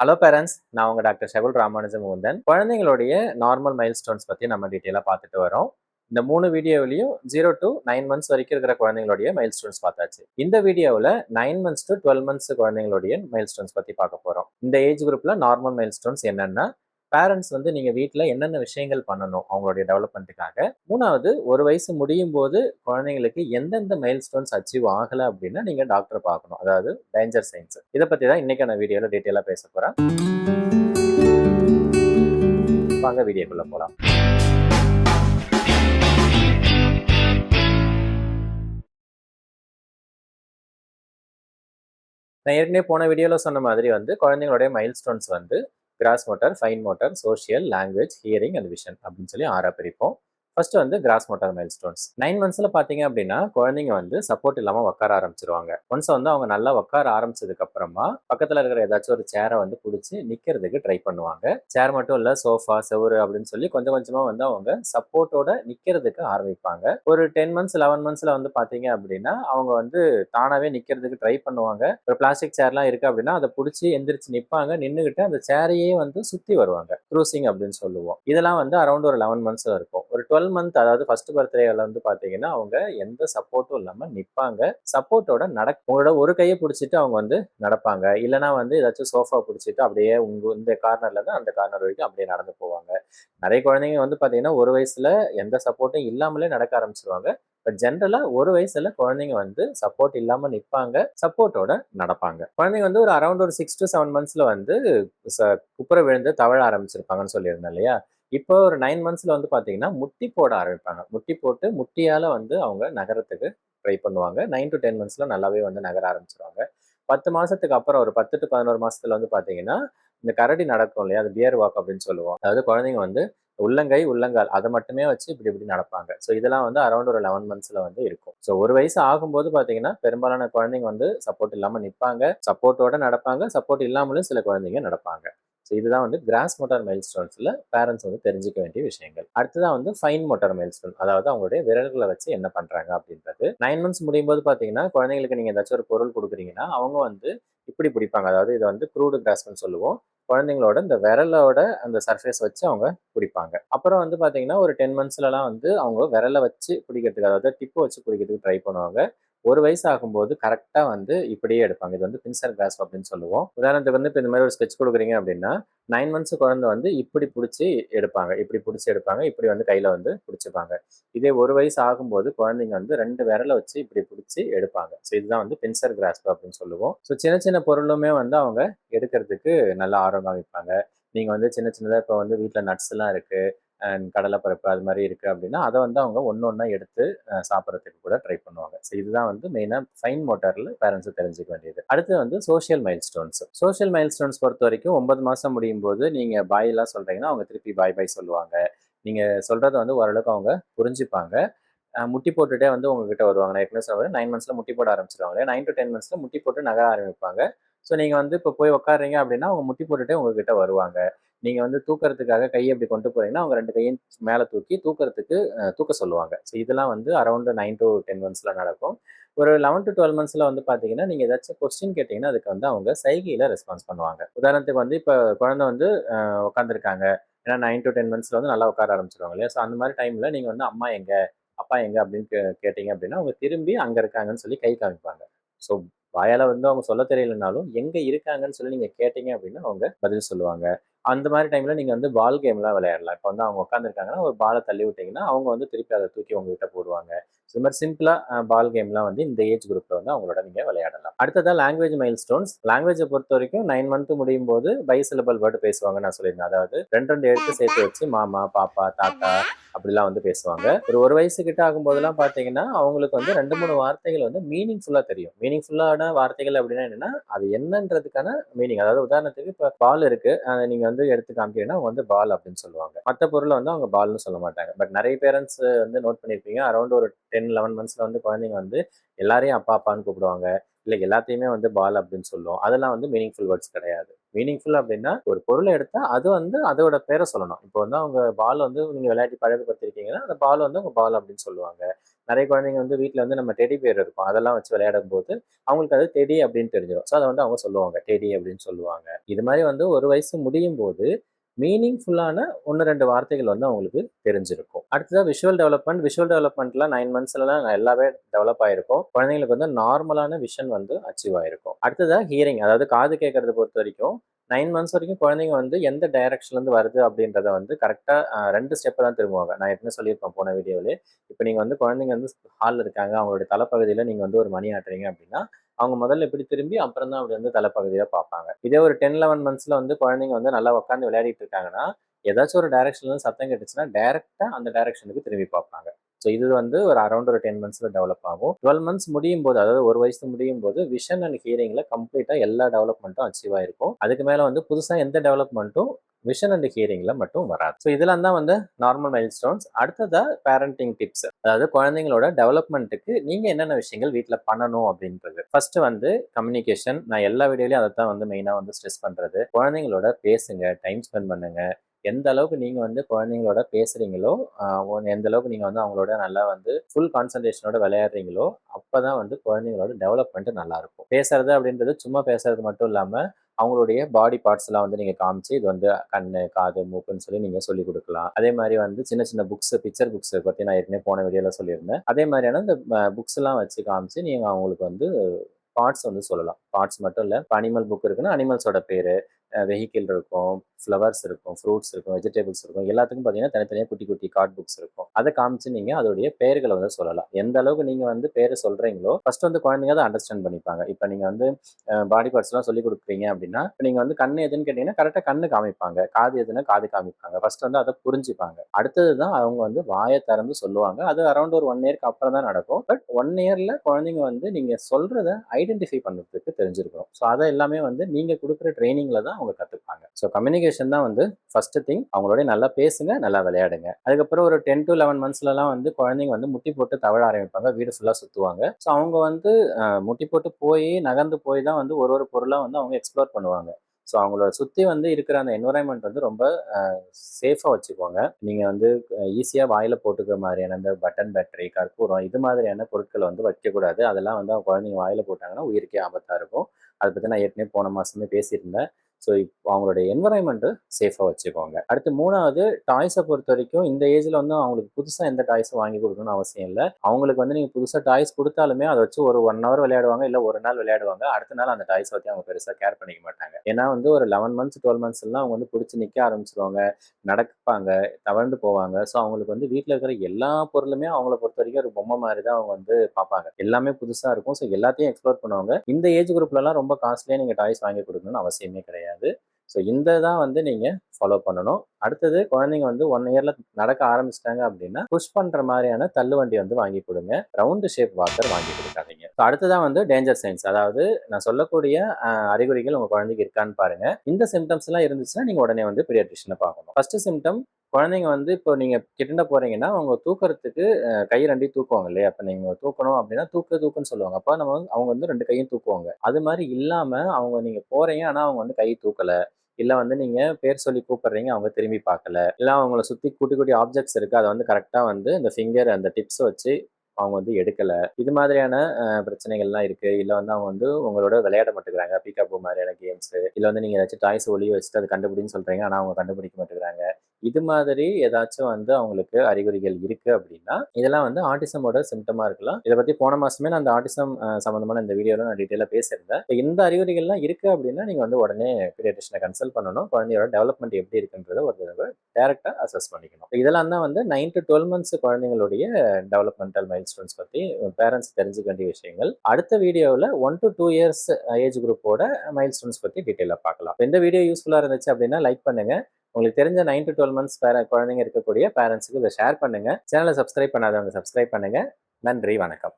Hello parents நான் உங்கள் doctor Shakul Ramanujam Mukundan குழந்தைங்களுடைய நார்மல் மைல் ஸ்டோன்ஸ் பற்றி நம்ம டீட்டெயிலாக பார்த்துட்டு வரோம். இந்த மூணு வீடியோவிலையும் ஜீரோ டு நைன் மந்த்ஸ் வரைக்கும் இருக்கிற குழந்தைங்களுடைய மைல் ஸ்டோன்ஸ் பார்த்தாச்சு. இந்த வீடியோவில் nine months to twelve months குழந்தைங்களுடைய milestones பற்றி பார்க்க போகிறோம் இந்த ஏஜ் குரூப்பில் நார்மல் மைல் ஸ்டோன்ஸ் என்னென்னா பேரண்ட்ஸ் வந்து நீங்கள் வீட்டில் என்னென்ன விஷயங்கள் பண்ணணும் அவங்களுடைய டெவலப்மெண்ட்டுக்காக மூணாவது ஒரு வயசு முடியும் போது குழந்தைங்களுக்கு எந்தெந்த மைல் ஸ்டோன்ஸ் அச்சீவ் ஆகலை அப்படின்னா நீங்கள் டாக்டரை பார்க்கணும். அதாவது டேஞ்சர் சயின்ஸ் இதை பற்றி தான் இன்றைக்கான வீடியோவில் டீட்டெயிலாக பேச போகிறேன் வாங்க வீடியோக்குள்ளே போகலாம் நான் ஏற்கனவே போன வீடியோவில் சொன்ன மாதிரி வந்து குழந்தைங்களுடைய மைல் ஸ்டோன்ஸ் வந்து gross motor fine motor social language hearing and vision அப்படின்னு சொல்லி ஆறாக பிரிப்போம். ஃபர்ஸ்ட் வந்து gross motor milestones nine மந்த்ஸில் பார்த்தீங்க அப்படின்னா குழந்தைங்க வந்து சப்போர்ட் இல்லாமல் உட்கார ஆரம்பிச்சிருவாங்க. ஒன்ஸ் வந்து அவங்க நல்லா உட்கார ஆரம்பிச்சதுக்கு அப்புறமா பக்கத்தில் இருக்கிற ஏதாச்சும் ஒரு சேரை வந்து பிடிச்சி நிற்கிறதுக்கு ட்ரை பண்ணுவாங்க. சேர் மட்டும் இல்லை சோஃபா செவரு அப்படின்னு சொல்லி கொஞ்சம் கொஞ்சமாக வந்து அவங்க சப்போர்ட்டோட நிற்கிறதுக்கு ஆரம்பிப்பாங்க. ஒரு டென் மந்த்ஸ் லெவன் மந்த்ஸில் வந்து பாத்தீங்க அப்படின்னா அவங்க வந்து தானாகவே நிற்கிறதுக்கு ட்ரை பண்ணுவாங்க. ஒரு பிளாஸ்டிக் சேர்லாம் இருக்குது அப்படின்னா அதை பிடிச்சி எந்திரிச்சு நிற்பாங்க நின்றுக்கிட்டு அந்த சேரையே வந்து சுற்றி வருவாங்க. க்ரூசிங் அப்படின்னு சொல்லுவோம். இதெல்லாம் வந்து அரௌண்ட் ஒரு லெவன் மந்த்ஸ் இருக்கும். ஒரு டுவெல் மந்த் அதாவது ஃபர்ஸ்ட் பர்த்டேல வந்து பார்த்தீங்கன்னா அவங்க எந்த சப்போர்ட்டும் இல்லாமல் நிற்பாங்க சப்போர்ட்டோட நட உங்களோட ஒரு கையை பிடிச்சிட்டு அவங்க வந்து நடப்பாங்க. இல்லைனா வந்து ஏதாச்சும் சோஃபா பிடிச்சிட்டு அப்படியே உங்க இந்த கார்னர்ல தான் அந்த கார்னர் வரைக்கும் அப்படியே நடந்து போவாங்க. நிறைய குழந்தைங்க வந்து பார்த்தீங்கன்னா ஒரு வயசுல எந்த சப்போர்ட்டும் இல்லாமலே நடக்க ஆரம்பிச்சிருவாங்க. பட் ஜென்ரலாக ஒரு வயசுல குழந்தைங்க வந்து சப்போர்ட் இல்லாமல் நிற்பாங்க சப்போர்ட்டோட நடப்பாங்க. குழந்தைங்க வந்து ஒரு அரௌண்ட் ஒரு சிக்ஸ் டு செவன் மந்த்ஸ்ல வந்து குப்புற விழுந்து தவழ ஆரம்பிச்சிருப்பாங்கன்னு சொல்லியிருந்தேன் இல்லையா? இப்போ ஒரு நைன் மந்த்ஸில் வந்து பார்த்தீங்கன்னா முட்டி போட ஆரம்பிப்பாங்க. முட்டி போட்டு முட்டியால் வந்து அவங்க நகரத்துக்கு ட்ரை பண்ணுவாங்க. நைன் டு டென் மந்த்ஸில் நல்லாவே வந்து நகர ஆரம்பிச்சிருவாங்க. பத்து மாதத்துக்கு அப்புறம் ஒரு பத்து டு பதினோரு மாதத்தில் வந்து பார்த்தீங்கன்னா இந்த கரடி நடக்கும் இல்லையா? அது பியர் வாக் அப்படின்னு சொல்லுவோம். அதாவது குழந்தைங்க வந்து உள்ளங்கை உள்ளங்கால் அதை மட்டுமே வச்சு இப்படி இப்படி நடப்பாங்க. ஸோ இதெல்லாம் வந்து அரௌண்ட் ஒரு லெவன் மந்த்ஸில் வந்து இருக்கும். ஸோ ஒரு வயசு ஆகும்போது பார்த்தீங்கன்னா பெரும்பாலான குழந்தைங்க வந்து சப்போர்ட் இல்லாமல் நிற்பாங்க சப்போர்ட்டோட நடப்பாங்க. சப்போர்ட் இல்லாமலும் சில குழந்தைங்க நடப்பாங்க. ஸோ இதுதான் வந்து கிராஸ் மோட்டார் மைல் ஸ்டோன்ஸில் பேரண்ட்ஸ் வந்து தெரிஞ்சிக்க வேண்டிய விஷயங்கள். அடுத்ததான் வந்து ஃபைன் மோட்டார் மைல் ஸ்டோன் அதாவது அவங்களுடைய விரல்களை வச்சு என்ன பண்ணுறாங்க அப்படின்றது. நைன் மந்த்ஸ் முடியும் போது பார்த்தீங்கன்னா குழந்தைங்களுக்கு நீங்கள் ஏதாச்சும் ஒரு பொருள் கொடுக்குறீங்கன்னா அவங்க வந்து இப்படி பிடிப்பாங்க. அதாவது இதை வந்து க்ரூடு கிராஸ்ப்னு சொல்லுவோம். குழந்தைங்களோட இந்த விரலோட அந்த சர்ஃபேஸ் வச்சு அவங்க பிடிப்பாங்க. அப்புறம் வந்து பார்த்தீங்கன்னா ஒரு டென் மந்த்ஸ்லலாம் வந்து அவங்க விரலை வச்சு பிடிக்கிறதுக்கு அதாவது டிப்பு வச்சு பிடிக்கிறதுக்கு ட்ரை பண்ணுவாங்க. ஒரு வயசு ஆகும்போது கரெக்டாக வந்து இப்படியே எடுப்பாங்க. இது வந்து பின்சர் கிராஸ் அப்படின்னு சொல்லுவோம். உதாரணத்துக்கு வந்து இப்போ இந்த மாதிரி ஒரு ஸ்கெட்ச் கொடுக்குறீங்க அப்படின்னா நைன் மந்த்ஸ் குழந்தை வந்து இப்படி பிடிச்சி எடுப்பாங்க. இப்படி பிடிச்சி எடுப்பாங்க. இப்படி வந்து கையில் வந்து பிடிச்சிப்பாங்க. இதே ஒரு வயசு ஆகும்போது குழந்தைங்க வந்து ரெண்டு விரலை வச்சு இப்படி பிடிச்சி எடுப்பாங்க. ஸோ இதுதான் வந்து பின்சர் கிராஸ்ப் அப்படின்னு சொல்லுவோம். ஸோ சின்ன சின்ன பொருளுமே வந்து அவங்க எடுக்கிறதுக்கு நல்லா ஆர்வம் காமிப்பாங்க நீங்கள் வந்து சின்ன சின்னதாக இப்போ வந்து வீட்டில் நட்ஸ்லாம் இருக்குது கடலைப்பருப்பு அது மாதிரி இருக்குது அப்படின்னா அதை வந்து அவங்க ஒன்று ஒன்றா எடுத்து சாப்பிட்றதுக்கு கூட ட்ரை பண்ணுவாங்க. ஸோ இதுதான் வந்து மெயினாக ஃபைன் மோட்டாரில் பேரண்ட்ஸை தெரிஞ்சுக்க வேண்டியது. அடுத்து வந்து social milestones social milestones பொறுத்த வரைக்கும் ஒன்பது மாதம் முடியும் போது நீங்கள் பாயெல்லாம் சொல்கிறீங்கன்னா அவங்க திருப்பி பாய் பாய் சொல்லுவாங்க. நீங்கள் சொல்கிறத வந்து ஓரளவுக்கு அவங்க புரிஞ்சுப்பாங்க. முட்டி போட்டுட்டே வந்து உங்ககிட்ட வருவாங்க. நான் ஏற்கனவே சொல்லுவேன் நைன் மந்த்ஸில் முட்டி போட ஆரம்பிச்சிருவாங்க நைன் டு டென் மந்த்ஸில் முட்டி போட்டு நகர ஆரம்பிப்பாங்க. ஸோ நீங்கள் வந்து இப்போ போய் உட்காடுறீங்க அப்படின்னா அவங்க முட்டி போட்டுகிட்டே உங்ககிட்ட வருவாங்க. நீங்கள் வந்து தூக்கிறதுக்காக கையை அப்படி கொண்டு போகிறீங்கன்னா அவங்க ரெண்டு கையும் மேலே தூக்கி தூக்கிறதுக்கு தூக்க சொல்லுவாங்க. ஸோ இதெல்லாம் வந்து அரௌண்ட் நைன் டு டென் மந்த்ஸில் நடக்கும். ஒரு லெவன் டு டுவெல் மந்த்ஸில் வந்து பார்த்தீங்கன்னா நீங்கள் ஏதாச்சும் கொஸ்டின் கேட்டிங்கன்னா அதுக்கு வந்து அவங்க சைகையில் ரெஸ்பான்ஸ் பண்ணுவாங்க. உதாரணத்துக்கு வந்து இப்போ குழந்தை வந்து உட்காந்துருக்காங்க ஏன்னா நைன் டு டென் மந்த்ஸில் வந்து நல்லா உட்கார ஆரம்பிச்சிருவாங்க இல்லையா? ஸோ அந்த மாதிரி டைமில் நீங்கள் வந்து அம்மா எங்கே? அப்பா எங்கே? அப்படின்னு கேட்டிங்க அப்படின்னா அவங்க திரும்பி அங்கே இருக்காங்கன்னு சொல்லி கை காமிப்பாங்க. ஸோ வாயால் வந்து அவங்க சொல்ல தெரியலனாலும் எங்கே இருக்காங்கன்னு சொல்லி நீங்கள் கேட்டிங்க அப்படின்னா அவங்க பதில் சொல்லுவாங்க. அந்த மாதிரி டைமில் நீங்கள் வந்து பால் கேம்லாம் விளையாடலாம். இப்போ வந்து அவங்க உட்காந்துருக்காங்கன்னா ஒரு பாலை தள்ளி விட்டிங்கன்னா அவங்க வந்து திருப்பி அதை தூக்கி உங்ககிட்ட போடுவாங்க. ஸோ இது மாதிரி சிம்பிளாக பால் கேம்லாம் வந்து இந்த ஏஜ் குரூப்பில் வந்து அவங்களோட நீங்கள் விளையாடலாம். அடுத்ததாக லாங்குவேஜ் மைல் ஸ்டோன்ஸ் லாங்குவேஜை பொறுத்த வரைக்கும் நைன் மந்த் முடியும் போது பைசிலபல் வேர்டு பேசுவாங்க நான் சொல்லியிருந்தேன். அதாவது ரெண்டு ரெண்டு எழுத்து சேர்த்து வச்சு மாமா பாப்பா தாத்தா அப்படிலாம் வந்து பேசுவாங்க. ஒரு ஒரு வயசு கிட்ட ஆகும்போதெல்லாம் பார்த்தீங்கன்னா அவங்களுக்கு வந்து ரெண்டு மூணு வார்த்தைகள் வந்து மீனிங்ஃபுல்லாக தெரியும். மீனிங்ஃபுல்லான வார்த்தைகள் அப்படின்னா என்னன்னா அது என்னன்றதுக்கான மீனிங் அதாவது உதாரணத்துக்கு இப்போ பால் இருக்கு. நீங்கள் வந்து எடுத்து காமிக்கிறீங்கன்னா வந்து பால் அப்படின்னு சொல்லுவாங்க. மற்ற பொருளை வந்து அவங்க பால்னு சொல்ல மாட்டாங்க. பட் நிறைய பேரண்ட்ஸ் வந்து நோட் பண்ணியிருப்பீங்க. அரௌண்ட் ஒரு டென் லெவன் மந்த்ஸில் வந்து குழந்தைங்க வந்து எல்லாரையும் அப்பா அப்பான்னு கூப்பிடுவாங்க. இல்லை எல்லாத்தையுமே வந்து பால் அப்படின்னு சொல்லுவோம். அதெல்லாம் வந்து மீனிங்ஃபுல் வேர்ட்ஸ் கிடையாது. மீனிங்ஃபுல் அப்படின்னா ஒரு பொருளை எடுத்தால் அது வந்து அதோட பேரை சொல்லணும். இப்போ வந்து அவங்க பால் வந்து நீங்கள் விளையாட்டி பழகப்படுத்திருக்கீங்கன்னா அந்த பால் வந்து அவங்க பால் அப்படின்னு சொல்லுவாங்க. நிறைய குழந்தைங்க வந்து வீட்டில் வந்து நம்ம டெடி பேர் இருக்கும். அதெல்லாம் வச்சு விளையாடும் போது அவங்களுக்கு அது டெடி அப்படின்னு தெரிஞ்சிடும் ஸோ அதை வந்து அவங்க சொல்லுவாங்க. டெடி அப்படின்னு சொல்லுவாங்க. இது மாதிரி வந்து ஒரு வயசு முடியும் போது மீனிங்ஃபுல்லான ஒன்று ரெண்டு வார்த்தைகள் வந்து அவங்களுக்கு தெரிஞ்சிருக்கும். அடுத்ததாக விஷுவல் டெவலப்மெண்ட் விஷுவல் டெவலப்மெண்ட்லாம் நைன் மந்த்ஸ்லாம் எல்லாமே டெவலப் ஆகிருக்கும் குழந்தைங்களுக்கு வந்து நார்மலான விஷன் வந்து அச்சீவ் ஆகிருக்கும் அடுத்ததாக ஹியரிங் அதாவது காது கேட்கறத பொறுத்த வரைக்கும் நைன் மந்த்ஸ் வரைக்கும் குழந்தைங்க வந்து எந்த டைரக்ஷன்லேருந்து வருது அப்படின்றத வந்து கரெக்டாக ரெண்டு ஸ்டெப்பை தான் திரும்புவாங்க. நான் ஏற்கனவே சொல்லியிருப்பேன் போன வீடியோவிலே இப்போ நீங்கள் வந்து குழந்தைங்க வந்து ஹாலில் இருக்காங்க. அவங்களுடைய தலைப்பகுதியில் நீங்கள் வந்து ஒரு மணி ஆட்டுறீங்க அப்படின்னா அவங்க முதல்ல இப்படி திரும்பி அப்புறம் தான் அப்படி வந்து தலைப்பகுதியில் பார்ப்பாங்க. இதே ஒரு டென் லெவன் மந்த்ஸில் வந்து குழந்தைங்க வந்து நல்லா உட்காந்து விளையாடிட்டு இருக்காங்கன்னா ஏதாச்சும் ஒரு டைரக்ஷன்ல இருந்து சத்தம் கேட்டுச்சுன்னா டேரெக்டாக அந்த டைரக்ஷனுக்கு திரும்பி பார்ப்பாங்க. ஸோ இது வந்து ஒரு அரௌண்ட் ஒரு டென் மந்த்ஸில் டெவலப் ஆகும். டுவெல் மந்த்ஸ் முடியும் போது அதாவது ஒரு வயசு முடியும் போது விஷன் அண்ட் ஹியரிங்கில் கம்ப்ளீட்டாக எல்லா டெவலப்மெண்ட்டும் அச்சீவ் ஆயிருக்கும். அதுக்கு மேலே வந்து புதுசாக எந்த டெவலப்மெண்ட்டும் விஷன் அண்ட் ஹியரிங்ல மட்டும் வராது. ஸோ இதெல்லாம் தான் வந்து நார்மல் மைல் ஸ்டோன்ஸ் அடுத்ததா பேரண்டிங் டிப்ஸ் அதாவது குழந்தைங்களோட டெவலப்மெண்ட்டுக்கு நீங்க என்னென்ன விஷயங்கள் வீட்டில் பண்ணணும் அப்படின்றது. ஃபர்ஸ்ட் வந்து கம்யூனிகேஷன் நான் எல்லா வீடியோலையும் அதை தான் வந்து மெயினாக வந்து ஸ்ட்ரெஸ் பண்றது. குழந்தைங்களோட பேசுங்க டைம் ஸ்பெண்ட் பண்ணுங்க. எந்த அளவுக்கு நீங்கள் வந்து குழந்தைங்களோட பேசுகிறீங்களோ எந்த அளவுக்கு நீங்கள் வந்து அவங்களோட நல்லா வந்து ஃபுல் கான்சன்ட்ரேஷனோட விளையாடுறீங்களோ அப்போ தான் வந்து குழந்தைங்களோட டெவலப்மெண்ட் நல்லாயிருக்கும் பேசுறது அப்படின்றது சும்மா பேசுறது மட்டும் இல்லாமல் அவங்களுடைய பாடி பார்ட்ஸ் எல்லாம் வந்து நீங்கள் காமிச்சு இது வந்து கண்ணு காது மூக்குன்னு சொல்லி நீங்கள் சொல்லி கொடுக்கலாம். அதே மாதிரி வந்து சின்ன சின்ன புக்ஸ் பிக்சர் புக்ஸ் பற்றி நான் ஏற்கனவே போன வீடியோவில் சொல்லியிருந்தேன். அதே மாதிரியான இந்த புக்ஸ் எல்லாம் வச்சு காமிச்சு நீங்கள் அவங்களுக்கு வந்து பார்ட்ஸ் வந்து சொல்லலாம். பார்ட்ஸ் மட்டும் இல்லை இப்போ அனிமல் புக் இருக்குன்னா அனிமல்ஸோட பேர் வெஹிக்கிள் இருக்கும் ஃப்ளவர்ஸ் இருக்கும் ஃப்ரூட்ஸ் இருக்கும் வெஜிடபிள்ஸ் இருக்கும். எல்லாத்துக்கும் பார்த்தீங்கன்னா தனித்தனியாக குட்டி குட்டி கார்ட் புக்ஸ் இருக்கும். அதை காமிச்சு நீங்கள் அதோடைய பேர்களை வந்து சொல்லலாம். எந்த அளவுக்கு நீங்கள் வந்து பேர் சொல்கிறீங்களோ ஃபர்ஸ்ட் வந்து குழந்தைங்க அதை அண்டர்ஸ்டாண்ட் பண்ணிப்பாங்க. இப்போ நீங்கள் வந்து பாடி பார்ட்ஸ்லாம் சொல்லி கொடுக்குறீங்க அப்படின்னா இப்போ நீங்கள் வந்து கண்ணு எதுன்னு கேட்டிங்கன்னா கரெக்டாக கண்ணு காமிப்பாங்க. காது எதுன்னா காது காமிப்பாங்க. ஃபர்ஸ்ட் வந்து அதை புரிஞ்சுப்பாங்க. அடுத்தது தான் அவங்க வந்து வாயை திறந்து சொல்லுவாங்க. அது அரௌண்ட் ஒரு ஒன் இயர்க்கு அப்புறம் தான் நடக்கும். பட் ஒன் இயரில் குழந்தைங்க வந்து நீங்கள் சொல்கிறத ஐடென்டிஃபை பண்ணுறதுக்கு தெரிஞ்சிருக்கணும். ஸோ அதை எல்லாமே வந்து நீங்கள் கொடுக்குற ட்ரைனிங்கில் தான் அவங்க கற்றுப்பாங்க ஸோ கம்யூனிகேஷன் தான் வந்து ஃபர்ஸ்ட் திங் அவங்களோட நல்லா பேசுங்க நல்லா விளையாடுங்க. அதுக்கப்புறம் ஒரு டென் டு லெவன் மந்த்ஸ்லலாம் வந்து குழந்தைங்க வந்து முட்டி போட்டு தவழ ஆரம்பிப்பாங்க. வீடு ஃபுல்லாக சுற்றுவாங்க ஸோ அவங்க வந்து முட்டி போட்டு போய் நகர்ந்து போய் தான் வந்து ஒரு ஒரு பொருளாக வந்து அவங்க எக்ஸ்ப்ளோர் பண்ணுவாங்க. ஸோ அவங்களோட சுற்றி வந்து இருக்கிற அந்த என்வரான்மெண்ட் வந்து ரொம்ப சேஃபாக வச்சுக்கோங்க நீங்கள் வந்து ஈஸியாக வாயில் போட்டுக்கிற மாதிரியான அந்த பட்டன் பேட்டரி கற்பூரம் இது மாதிரியான பொருட்களை வந்து வைக்கக்கூடாது. அதெல்லாம் வந்து அவங்க குழந்தைங்க வாயில் போட்டாங்கன்னா உயிருக்கே ஆபத்தாக இருக்கும். அதை பற்றி நான் ஏற்கனவே போன மாதமே பேசியிருந்தேன். ஸோ இப்போ அவங்களுடைய என்வரான்மெண்ட்டு சேஃபாக வச்சுக்கோங்க. அடுத்து மூணாவது டாய்ஸை பொறுத்த வரைக்கும் இந்த ஏஜில் வந்து அவங்களுக்கு புதுசாக எந்த டாய்ஸும் வாங்கி கொடுக்கணும்னு அவசியம் இல்லை. அவங்களுக்கு வந்து நீங்கள் புதுசாக டாய்ஸ் கொடுத்தாலுமே அதை வச்சு ஒரு ஒன் ஹவர் விளையாடுவாங்க இல்லை ஒரு நாள் விளையாடுவாங்க. அடுத்த நாள் அந்த டாய்ஸை பற்றி அவங்க பெருசாக கேர் பண்ணிக்க மாட்டாங்க. ஏன்னா வந்து ஒரு லெவன் மந்த்ஸ் டுவெல் மந்த்ஸ்லாம் அவங்க வந்து பிடிச்சி நிற்க ஆரம்பிச்சிருவாங்க நடப்பாங்க தவழ்ந்து போவாங்க. ஸோ அவங்களுக்கு வந்து வீட்டில் இருக்கிற எல்லா பொருளுமே அவங்கள பொறுத்த வரைக்கும் ஒரு பொம்மை மாதிரி தான் அவங்க வந்து பார்ப்பாங்க. எல்லாமே புதுசாக இருக்கும். ஸோ எல்லாத்தையும் எக்ஸ்ப்ளோர் பண்ணுவாங்க. இந்த ஏஜ் குரூப்லலாம் ரொம்ப காஸ்ட்லியாக நீங்கள் டாய்ஸ் வாங்கி கொடுக்கணும்னு அவசியமே கிடையாது. ஸோ இந்த தான் வந்து நீங்கள் ஃபாலோ பண்ணணும். அடுத்தது குழந்தைங்க வந்து ஒன் இயர்ல நடக்க ஆரம்பிச்சிட்டாங்க அப்படின்னா புஷ் பண்ற மாதிரியான தள்ளுவண்டி வந்து வாங்கி கொடுங்க. ரவுண்டு ஷேப் வாக்கர் வாங்கி கொடுக்காதீங்க. ஸோ அடுத்ததான் வந்து டேஞ்சர் சைன்ஸ் அதாவது நான் சொல்லக்கூடிய அறிகுறிகள் உங்க குழந்தைக்கு இருக்கான்னு பாருங்க. இந்த சிம்டம்ஸ் எல்லாம் இருந்துச்சுன்னா நீங்கள் உடனே வந்து பீடியாட்ரிஷனை பார்க்கணும். ஃபர்ஸ்ட் சிம்டம் குழந்தைங்க வந்து இப்போ நீங்கள் கிட்ட போகிறீங்கன்னா அவங்க தூக்குறதுக்கு கை ரெண்டையும் தூக்குவாங்க இல்லையா? அப்போ நீங்கள் தூக்கணும் அப்படின்னா தூக்க தூக்குன்னு சொல்லுவாங்க. அப்போ நம்ம வந்து அவங்க வந்து ரெண்டு கையும் தூக்குவாங்க. அது மாதிரி இல்லாமல் அவங்க நீங்கள் போகிறீங்க ஆனால் அவங்க வந்து கை தூக்கல. இல்லை வந்து நீங்கள் பேர் சொல்லி கூப்பிட்றீங்க அவங்க திரும்பி பார்க்கல. இல்லை அவங்கள சுற்றி குட்டி குட்டி ஆப்ஜெக்ட்ஸ் இருக்குது அதை வந்து கரெக்டாக வந்து இந்த ஃபிங்கர் அந்த டிப்ஸ் வச்சு அவங்க வந்து எடுக்கலை. இது மாதிரியான பிரச்சனைகள்லாம் இருக்குது இல்லை வந்து அவங்க வந்து உங்களோட விளையாட மாட்டேங்கிறாங்க. பிக்கப் மாதிரியான கேம்ஸு இல்லை வந்து நீங்கள் ஏதாச்சும் டாய்ஸ் ஒளி வச்சுட்டு அது கண்டுபிடின்னு சொல்கிறீங்க ஆனால் அவங்க கண்டுபிடிக்க மாட்டேங்கிறாங்க. இது மாதிரி ஏதாச்சும் வந்து அவங்களுக்கு அறிகுறிகள் இருக்கு அப்படின்னா இதெல்லாம் வந்து ஆட்டிசமோட சிம்டமா இருக்கலாம். இதை பத்தி போன மாசமே நான் அந்த ஆட்டிசம் சம்பந்தமான இந்த வீடியோல நான் டீட்டெயிலாக பேசியிருந்தேன். இந்த அறிகுறிகள்லாம் இருக்கு அப்படின்னா நீங்க வந்து உடனே பீடியாட்ரிஷனை கன்சல்ட் பண்ணணும். குழந்தையோட டெவலப்மெண்ட் எப்படி இருக்குன்றத ஒரு தடவை டேரக்டா அசஸ் பண்ணிக்கணும். இதெல்லாம் தான் வந்து நைன் டு டுவெல் மந்த்ஸ் குழந்தைங்களுடைய டெவலப்மெண்டல் மைல் ஸ்டோன்ஸ் பற்றி பேரண்ட்ஸ் தெரிஞ்சுக்க வேண்டிய விஷயங்கள். அடுத்த வீடியோவில் one to two years age குரூப்போட மைல் ஸ்டோன்ஸ் பற்றி டீட்டெயிலாக பார்க்கலாம் இந்த வீடியோ யூஸ்ஃபுல்லாக இருந்துச்சு அப்படின்னா லைக் பண்ணுங்க. உங்களுக்கு தெரிஞ்ச நைன் டு டுவெல் மந்த்ஸ் பேர குழந்தைங்க இருக்கக்கூடிய பேரண்ட்ஸுக்கு இதை ஷேர் பண்ணுங்க. சேனலை சப்ஸ்கிரைப் பண்ணாதவங்க சப்ஸ்கிரைப் பண்ணுங்க. நன்றி வணக்கம்.